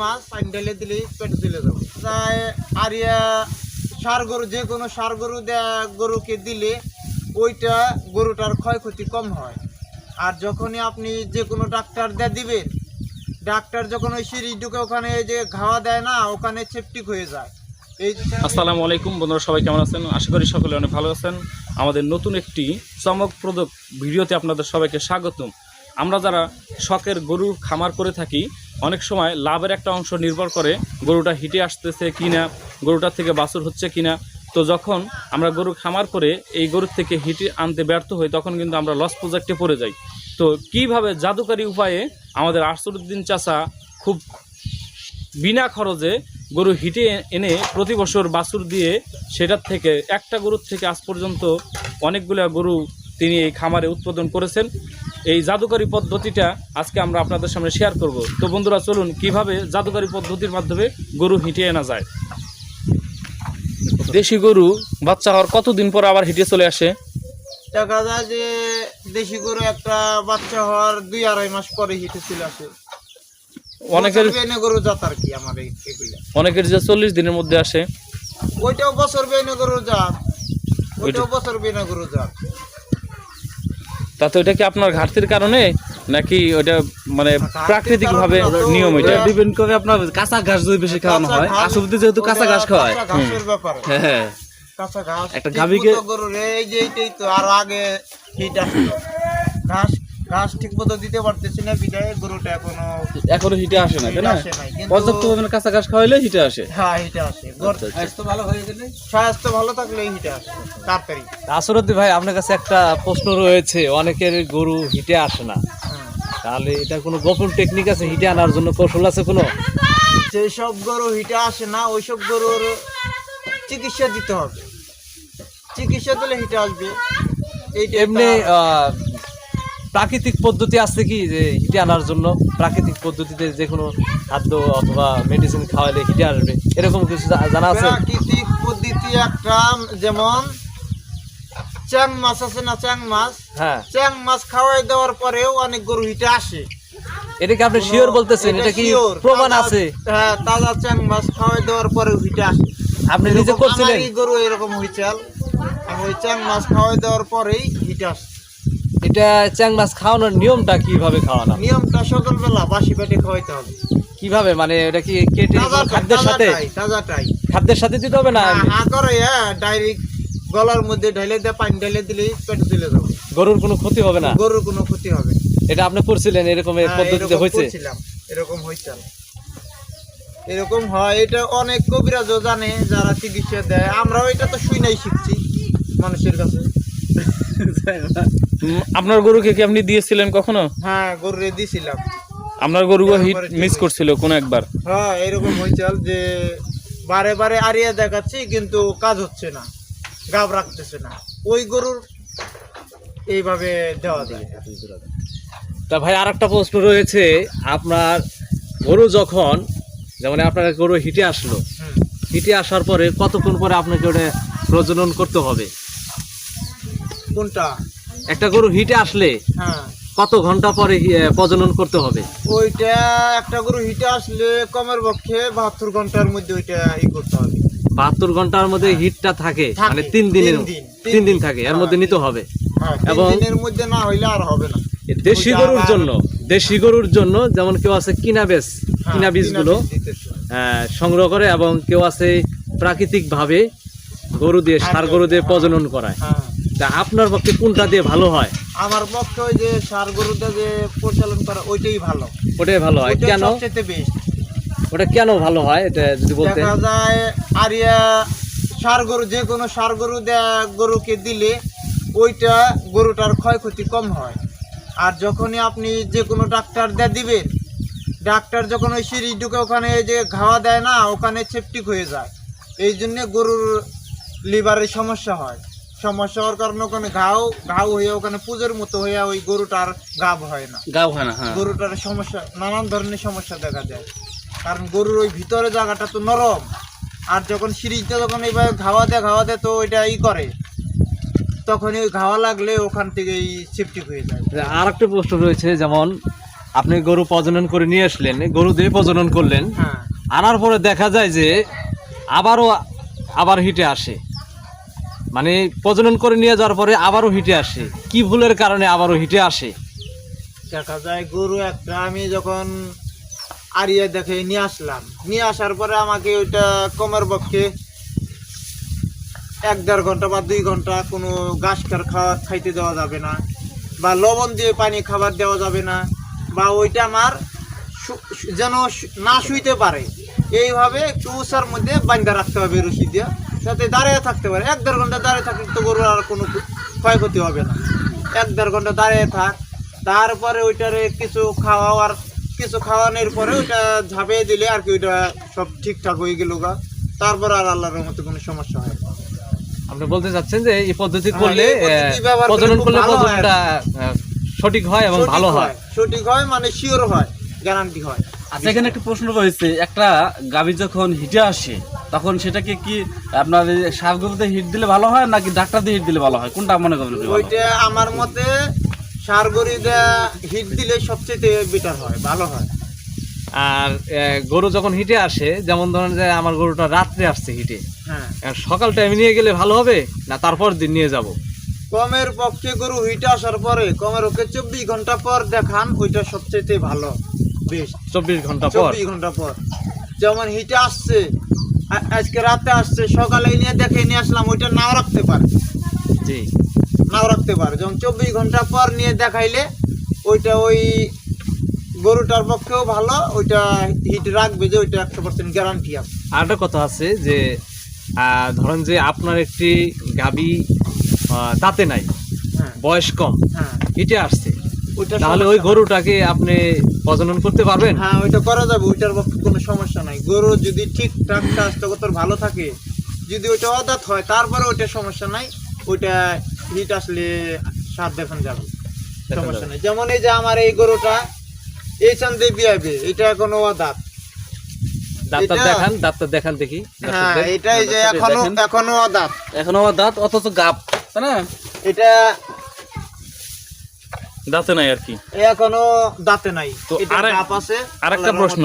মাছ পানি ঢেলে পেটে তুলে দেবো তাই আর ইয়া সার গরু, যে কোনো সার গরু দেয়া গরুকে দিলে ওইটা গরুটার ক্ষয়ক্ষতি কম হয়। আর যখনই আপনি যে কোনো ডাক্তার দেয়া দিবেন, ডাক্তার যখন ওই সিঁড়ি ঢুকে ওখানে যে ঘাওয়া দেয় না, ওখানে সেপটিক হয়ে যায়। আসসালামু আলাইকুম, বন্ধুরা সবাই কেমন আছেন? আশা করি সকলে অনেক ভালো আছেন। আমাদের নতুন একটি চমকপ্রদ ভিডিওতে আপনাদের সবাইকে স্বাগতম। আমরা যারা শখের গরু খামার করে থাকি অনেক সময় লাভের একটা অংশ নির্ভর করে গরুটা হিটে আসতেছে কিনা, গরুটার থেকে বাছুর হচ্ছে কিনা। তো যখন আমরা গরু খামার করে এই গরুর থেকে হিটে আনতে ব্যর্থ হই, তখন কিন্তু আমরা লস প্রজেক্টে পড়ে যাই। তো কীভাবে জাদুকারী উপায়ে আমাদের আরসুদ্দিন চাষা খুব বিনা খরচে গরু হিটে এনে প্রতি বছর বাছুর দিয়ে সেটার থেকে একটা গরুর থেকে আজ পর্যন্ত অনেকগুলো গরু তিনি এই খামারে উৎপাদন করেছেন। এই জাদুকারী পদ্ধতিটা আজকে আমরা আপনাদের সামনে শেয়ার করব। তো বন্ধুরা চলুন কীভাবে জাদুকারী পদ্ধতির মাধ্যমে গরু হিটে আনা যায়? দেশি গরু বাচ্চা হওয়ার কতদিন পর আবার হিটে চলে আসে? দেখা যায় যে দেশি গরু একটা বাচ্চা হওয়ার দুই আড়াই মাস পরে হিটে চলে আসে। অনেকের গরু জাত আর কি আমার অনেকের যে চল্লিশ দিনের মধ্যে আসে। ওইটাও বছর বেনে গরু জাত। ওইটাও বছর বেনে গরু জাত। তাতে ওইটা কি আপনার ঘাটতির কারণে নাকি ওইটা মানে প্রাকৃতিক ভাবে নিয়ম এটা? ডিপেন্ড করে আপনার কাঁচা ঘাস যদি বেশি খাওয়ানো হয় আসলে যেহেতু কাঁচা ঘাস খাওয়ায়। কাঁচা ঘাসের ব্যাপারে। হ্যাঁ হ্যাঁ। কাঁচা ঘাস একটা গাভীকে- গরুর এই যে তো আর আগে এটা ঘাস ঘাস ঠিক মতো দিতে পারতেছি না বিদায় গরুটা এখনও এখনও হিটে আসে না তাই না? আসে নাই, কিন্তু- পর্যাপ্ত পরিমাণে কাঁচা ঘাস খাওয়াইলে হিটে আসে। হ্যাঁ হিটে আসে। গর- আচ্ছা, আচ্ছা। স্বাস্থ্য ভালো থাকলে হিটে আসে তাড়াতাড়ি। আসরদ্দি ভাই আপনার কাছে একটা প্রশ্ন রয়েছে অনেকের গরু হিটে আসে না। তাহলে এটা কোনো গোপন টেকনিক আছে হিটে আনার জন্য কৌশল আছে কোনো? সব গরু হিটে আসে না ওই সব গরুর চিকিৎসা দিতে হবে। চিকিৎসা দিলে হিটে আসবে। এইটা এমনি প্রাকৃতিক পদ্ধতি আছে কি যে হিটে আনার জন্য? প্রাকৃতিক পদ্ধতিতে যে কোনো খাদ্য অথবা মেডিসিন খাওয়ালে হিটে আসবে এরকম কিছু জানা আছে? প্রাকৃতিক পদ্ধতি একটা যেমন চ্যাং মাছ আছে না চ্যাং মাছ? হ্যাঁ। চ্যাং মাছ খাওয়াই দেওয়ার পরেও অনেক গরু হিটে আসে। এটা কি আপনি শিওর বলতেছেন? এটা কি প্রমাণ আছে? হ্যাঁ তাজা চ্যাং মাছ খাওয়াই দেওয়ার পরেও হিটে আসে। আপনি নিজে করছিলেন? গরু এরকম হয়েছে আমি ওই চ্যাং মাছ খাওয়াই দেওয়ার পরেই হিটে আসে। এটা চ্যাং মাছ খাওয়ানোর নিয়মটা কীভাবে খাওয়ানো? নিয়মটা সকালবেলা বাসি পেটে খাওয়াইতে হবে। কীভাবে? মানে এটা কি কেটে খাদ্যের সাথে? তাজাটাই খাদ্যের সাথে দিতে হবে না? হা করে হ্যাঁ ডাইরেক্ট গলার মধ্যে ঢেলে দিয়ে পানি ঢেলে দিলে পেটে তুলে দেবো গরুর কোনো ক্ষতি হবে না? গরুর কোনো ক্ষতি হবে এটা আপনি করছিলেন এরকম হ্যাঁ, পদ্ধতিতে এরকম হয়েছে? এরকম হয়েছে। এরকম হয় এটা অনেক কবিরাজও জানে যারা চিকিৎসা দেয়। আমরাও এটা তো শুই নাই শিখছি মানুষের কাছে। আপনার গরুকে কি আপনি দিয়েছিলেন কখনো? হ্যাঁ গরুরে দিয়েছিলাম আপনার গরু হিট মিস। করছিল কোনো একবার? হ্যাঁ এরকম হয়েছে যে বারে বারে আরিয়া দেখাচ্ছি কিন্তু কাজ হচ্ছে না গাব রাখতেছে না। ওই গরুর এইভাবে দেওয়া যায়। তা ভাই আর একটা প্রশ্ন রয়েছে। আপনার গরু যখন যেমন আপনার গরু হিটে আসলো। হিটে আসার পরে কতক্ষণ পরে আপনাকে ওটা প্রজনন করতে হবে? কোনটা? একটা গরু হিটে আসলে হ্যাঁ। কত ঘণ্টা পরে প্রজনন করতে হবে? ওইটা একটা গরু হিটে আসলে কমের পক্ষে বাহাত্তর ঘণ্টার মধ্যে ওইটা ই করতে হবে। বাহাত্তর ঘণ্টার মধ্যে হিটটা থাকে মানে তিন দিনের তিন দিন। থাকে এর হ্যাঁ, মধ্যে নিতে হবে। হ্যাঁ এবং- দিনের মধ্যে না হইলে আর হবে না। দেশি গরুর জন্য দেশি গরুর জন্য যেমন কেউ আছে কিনা বেশ হ্যাঁ, কিনা বীজগুলো। সংগ্রহ করে এবং কেউ আছে প্রাকৃতিক ভাবে গরু দিয়ে সার গরু দিয়ে প্রজনন করায়। হ্যাঁ। তা আপনার পক্ষে কোনটা দিয়ে ভালো হয়? আমার পক্ষে ওই যে সার গরুটা যে পরিচালন করা ওইটাই ভালো। ওটাই ভালো হয়। কেন? সবচেয়ে বেস্ট ওটা কেন ভালো হয়? এটা যদি বলতে দেখা যায় আরিয়া সার গরু যে কোনো সার গরু দেয়া গরুকে দিলে ওইটা গরুটার ক্ষয়ক্ষতি কম হয়। আর যখনই আপনি যে কোনো ডাক্তার দেয়া দিবেন ডাক্তার যখন ওই সিঁড়ি ঢুকে ওখানে যে ঘাওয়া দেয় না ওখানে সেপটিক হয়ে যায়। এই জন্যে গরুর লিভারের সমস্যা হয়। সমস্যা হওয়ার কারণে ওখানে ঘাও ঘাও হয়ে ওখানে পুজোর মতো হয়ে ওই গরুটার গাব হয় না। গাও হয় না হ্যাঁ। গরুটার সমস্যা নানান ধরনের সমস্যা দেখা যায়। কারণ গরুর ওই ভিতরে জায়গাটা তো নরম। আর যখন সিরিজটা যখন এইভাবে ঘাওয়া দেয় ঘাওয়া দেয় তো ওইটা ই করে। তখনই ওই ঘাওয়া লাগলে ওখান থেকে এই সেপটিক হয়ে যায়। আর একটা প্রশ্ন রয়েছে যেমন আপনি গরু প্রজনন করে নিয়ে আসলেন গরু দিয়ে প্রজনন করলেন। হ্যাঁ। আনার পরে দেখা যায় যে আবারও আবার হিটে আসে। মানে প্রজনন করে নিয়ে যাওয়ার পরে আবারও হিটে আসে। কি ভুলের কারণে আবারও হিটে আসে? দেখা যায় গরু একটা আমি যখন আরিয়া দেখে নিয়ে আসলাম। নিয়ে আসার পরে আমাকে ওইটা কমের পক্ষে এক দেড় ঘণ্টা বা দুই ঘণ্টা কোনো ঘাস খার খাওয়া খাইতে দেওয়া যাবে না, বা লবণ দিয়ে পানি খাবার দেওয়া যাবে না, বা ওইটা আমার যেন না শুইতে পারে। এইভাবে একটু উষার মধ্যে বান্ধা রাখতে হবে রশি দিয়ে। যাতে দাঁড়িয়ে থাকতে পারে। এক দেড় ঘণ্টা দাঁড়িয়ে থাকলে তো গরুর আর কোনো ক্ষয়ক্ষতি হবে না। এক দেড় ঘণ্টা দাঁড়িয়ে থাক তারপরে ওইটারে কিছু খাওয়ার কিছু খাওয়ানোর পরে ওইটা ঝাঁপিয়ে দিলে আর কি ওইটা সব ঠিকঠাক হয়ে গেল গা। তারপর আর আল্লাহর মতো কোনো সমস্যা হয় না। আপনি বলতে চাচ্ছেন যে এই পদ্ধতি হ্যাঁ, করলে প্রজনন করলে হয়। প্রজননটা সঠিক হয় এবং ভালো হয় সঠিক হয় মানে শিওর হয় গ্যারান্টি হয়। আচ্ছা এখানে একটা প্রশ্ন রয়েছে। একটা গাভী যখন হিটে আসে তখন সেটাকে কি আপনার সার গরুতে হিট দিলে ভালো হয় নাকি ডাক্তার দিয়ে হিট দিলে ভালো হয়? কোনটা মনে করেন ওইটা আমার মতে সার গরিটা হিট দিলে সবচেয়ে বেটার হয় ভালো হয়। আর গরু যখন হিটে আসে যেমন ধরেন যে আমার গরুটা রাত্রে আসছে হিটে হ্যাঁ। সকাল টাইমে নিয়ে গেলে ভালো হবে না তারপর দিন নিয়ে যাব? কমের পক্ষে গরু হিট আসার পরে কমের পক্ষে চব্বিশ ঘণ্টা পর দেখান ওইটা সবচেয়ে ভালো বেশ। চব্বিশ ঘণ্টা পর? চব্বিশ ঘণ্টা পর। যেমন হিটে আসছে আজকে রাতে আসছে সকালে নিয়ে দেখে নিয়ে আসলাম ওইটা নাও রাখতে পারে। জি। নাও রাখতে পারে। যেমন চব্বিশ ঘণ্টা পর নিয়ে দেখাইলে ওইটা ওই গরুটার পক্ষেও ভালো ওইটা হিট রাখবে যে ওইটা একশো পার্সেন্ট গ্যারান্টি আছে। আর একটা কথা আছে যে ধরেন যে আপনার একটি গাবি তাতে নাই হ্যাঁ। বয়স কম হ্যাঁ। হিটে আসছে। তাহলে ওই গরুটাকে আপনি প্রজনন করতে পারবেন? হ্যাঁ ওইটা করা যাবে ওইটার পক্ষে কোনো সমস্যা নাই। গরু যদি ঠিকঠাক স্বাস্থ্যগত ভালো থাকে যদি ওইটা অদাত হয় তারপরে ওইটা সমস্যা নাই। ওইটা হিট আসলে সার দেখান যাবে। সমস্যা। নেই। যেমন এই যে আমার এই গরুটা এই চান্দে বিয়াবে এটা এখনও অদাত ডাক্তার দেখান ডাক্তার দেখান দেখি। হ্যাঁ। এটাই যে এখনও এখনও অদাত এখনও আবার দাঁত অথচ গাপ তাই না? এটা দাঁতে নাই আর কি? এখনও দাঁতে নাই। তো আরেকটা প্রশ্ন।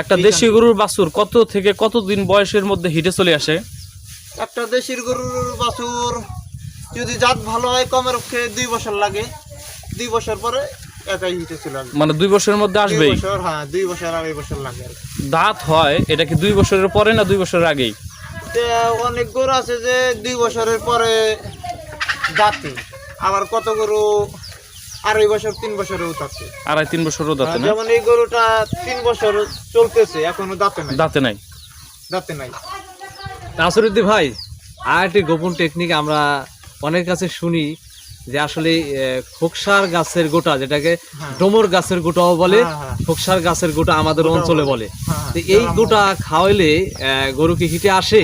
একটা দেশি গরুর বাছুর কত থেকে কতদিন বয়সের মধ্যে হিটে চলে আসে? একটা দেশির গরুর বাছুর যদি জাত ভালো হয় কমের পক্ষে দুই বছর লাগে। দুই বছর পরে একাই হিটে চলে আসবে। মানে দুই বছরের মধ্যে দুই আসবেই? হ্যাঁ দুই বছর আড়াই বছর লাগে দাঁত হয় এটা কি দুই বছরের পরে না দুই বছরের আগেই? তে অনেক গরু আছে যে দুই বছরের পরে দাঁতে। আবার কত গরু আড়াই বছর তিন বছরেও দাঁতে। আড়াই তিন বছরও দাঁতে না? যেমন এই গরুটা তিন বছর চলতেছে এখনও দাঁতে নাই। দাঁতে নাই? দাঁতে নাই। নাসরুদ্দি ভাই আর একটি গোপন টেকনিক আমরা অনেকের কাছে শুনি যে আসলে আহ, খোকসার গাছের গোটা যেটাকে হ্যাঁ। ডোমর গাছের গোটাও বলে হ্যাঁ, হ্যাঁ। খোকসার গাছের গোটা আমাদের অঞ্চলে বলে। এই গোটা খাওয়াইলে গরু কি হিটে আসে?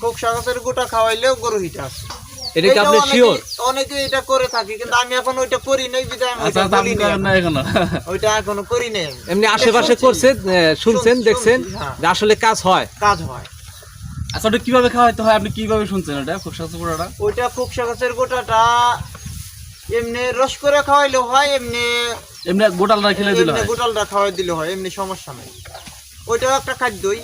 কোক শাগাছের গোটা খাওয়াইলেও গরু হিটে আছে এটা কি আপনি অনেকে- শিওর অনেকে এটা করে থাকি কিন্তু আমি এখন ওইটা করি নাই বিধায় আমি আচ্ছা ওইটা আচ্ছা, করেন না এখনও। ওইটা এখনও করি নাই। এমনি আশেপাশে করছেন শুনছেন দেখছেন হ্যাঁ। যে আসলে কাজ হয়। কাজ হয়। আচ্ছা ওটা কীভাবে খাওয়াইতে হয়? আপনি কীভাবে শুনছেন এটা খুব স্বাস্থ্য পুরোটা ওইটা কোক শাগাছের গোটাটা এমনি রস করে খাওয়াইলেও হয় এমনি এমনি গোটালটা খেলে দিল এমনি গোটালটা খাওয়াই দিলে হয় এমনি সমস্যা নাই। ওইটাও একটা খাদ্যই।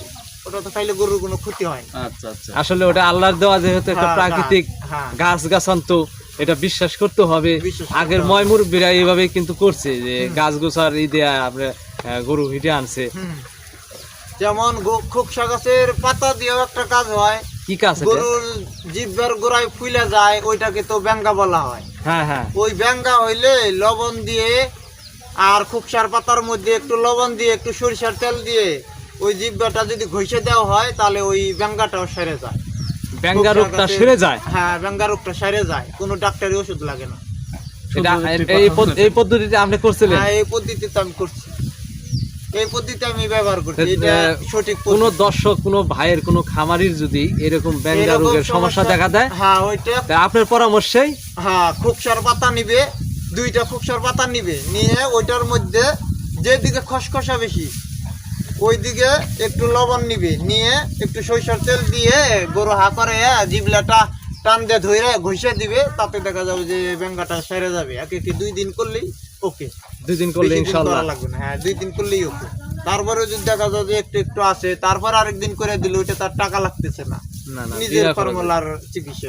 ওটা তো খাইলে গরুর কোনো ক্ষতি হয় আচ্ছা আচ্ছা। আসলে ওটা আল্লাহর দেওয়া যেহেতু একটা হ্যাঁ, প্রাকৃতিক হ্যাঁ, গাছ গাছান্ত এটা বিশ্বাস করতে হবে। আগের হবে। ময়মুরব্বীরা এইভাবে কিন্তু করছে যে গাছ গোছার ই দেয়া আপনার গরু হিটে আনছে। যেমন খোকসা গাছের পাতা দিয়েও একটা কাজ হয়। কি কাজ গরুর জিব্বার গোড়ায় ফুলে যায় ওইটাকে তো ব্যাঙ্গা বলা হয়। হ্যাঁ হ্যাঁ। ওই ব্যাঙ্গা হইলে লবণ দিয়ে আর খুকসার পাতার মধ্যে একটু লবণ দিয়ে একটু সরিষার তেল দিয়ে ওই জিব্বাটা যদি ঘষে দেওয়া হয় তাহলে ওই ব্যাঙ্গাটাও সেরে যায়। ব্যাঙ্গা রোগটা সেরে যায়? হ্যাঁ ব্যাঙ্গা রোগটা সেরে যায়। কোনো ডাক্তারি ওষুধ লাগে না। এই পদ্ধতিতে আপনি করছিলেন? হ্যাঁ এই পদ্ধতিতে আমি করছি। এই পদ্ধতি আমি ব্যবহার করছি। এটা সঠিক কোন দর্শক কোন ভাইয়ের কোন খামারির যদি এরকম ব্যাঙ্গা রোগের সমস্যা দেখা দেয় হ্যাঁ ওইটা আপনার পরামর্শেই? হ্যাঁ খুকসার পাতা নিবে দুইটা খুকসার পাতা নিবে নিয়ে ওইটার মধ্যে যেদিকে খসখসা বেশি ওই দিকে একটু লবণ নিবে নিয়ে একটু সরিষার তেল দিয়ে গরু হা করে জিবলাটা টান দিয়ে ধরে ঘষে দিবে তাতে দেখা যাবে যে বেঙ্গাটা সেরে যাবে। একে কি দুই দিন করলেই ওকে। দুই দিন করলে ইনশাল্লাহ। লাগবে না। হ্যাঁ দুই দিন করলেই ওকে। তারপরে যদি দেখা যায় যে একটু একটু আসে তারপর আরেকদিন করে দিলে ওইটা তার টাকা লাগতেছে না। না না নিজের ফর্মুলার চিকিৎসা